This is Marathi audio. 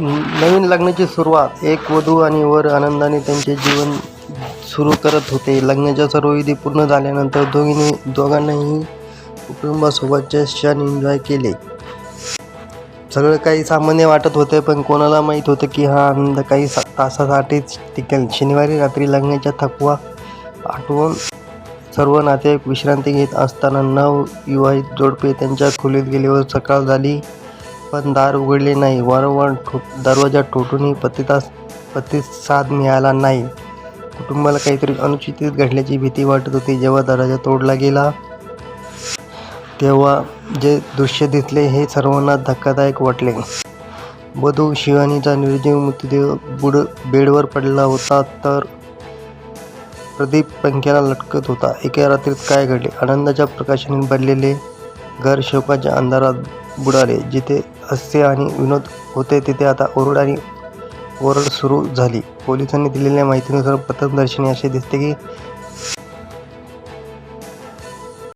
नवीन लग्नाची सुरुवात. एक वधू आणि वर आनंदाने त्यांचे जीवन सुरू करत होते. लग्नाच्या सर्व विधी पूर्ण झाल्यानंतर दोघींनी दोघांनाही कुटुंबासोबतचे क्षण एन्जॉय केले. सगळं काही सामान्य वाटत होते पण कोणाला माहीत होतं की हा आनंद काही तासासाठीच टिकेल. शनिवारी रात्री लग्नाच्या थकवा आठवून सर्व नातेवाईक विश्रांती घेत असताना नवविवाहित जोडपे त्यांच्या खोलीत गेल्यावर सकाळ झाली. पण दार उघडले नाही. वारंवार ठो दरवाजा ठोठूनही प्रतितास प्रतिसाद मिळाला नाही. कुटुंबाला काहीतरी अनुचित घडल्याची भीती वाटत होती. जेव्हा दरवाजा तोडला गेला तेव्हा जे दृश्य दिसले हे सर्वांना धक्कादायक वाटले. वधू शिवानीचा निर्जीव मृतदेह बुड बेडवर पडला होता तर प्रदीप पंख्याला लटकत होता. एका रात्रीत काय घडले? आनंदाच्या प्रकाशाने भरलेले घर शोकाच्या अंधारात बुडाले. जिथे हास्य आणि विनोद होते तिथे आता ओरड आणि ओरड सुरू झाली. पोलिसांनी दिलेल्या माहितीनुसार प्रथमदर्शनी असे दिसते की